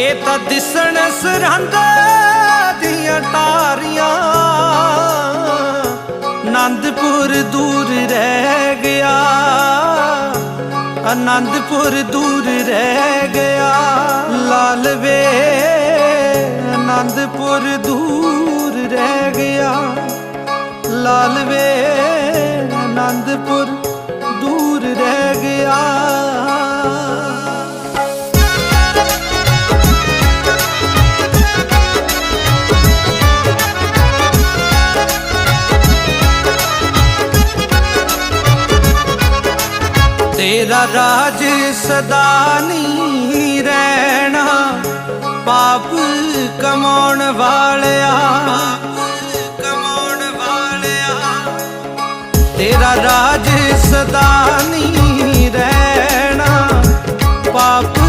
ਇਹ ਤਾਂ ਦਿਸਣ ਸਰਹੰਦ ਦੀਆਂ ਟਾਰੀਆਂ। ਆਨੰਦਪੁਰ ਦੂਰ ਰਹਿ ਗਿਆ। ਆਨੰਦਪੁਰ ਦੂਰ ਰਹਿ ਗਿਆ। ਲਾਲ ਵੇ ਆਨੰਦਪੁਰ ਦੂਰ ਰਹਿ ਗਿਆ। ਲਾਲ ਵੇ ਆਨੰਦਪੁਰ ਤੇਰਾ ਰਾਜ ਸਦਾ ਨਹੀਂ ਰਹਿਣਾ। ਪਾਪ ਕਮਾਉਣ ਵਾਲਿਆ ਕਮਾਉਣ ਵਾਲਿਆ। ਤੇਰਾ ਰਾਜ ਸਦਾ ਨਹੀਂ ਰਹਿਣਾ। ਪਾਪ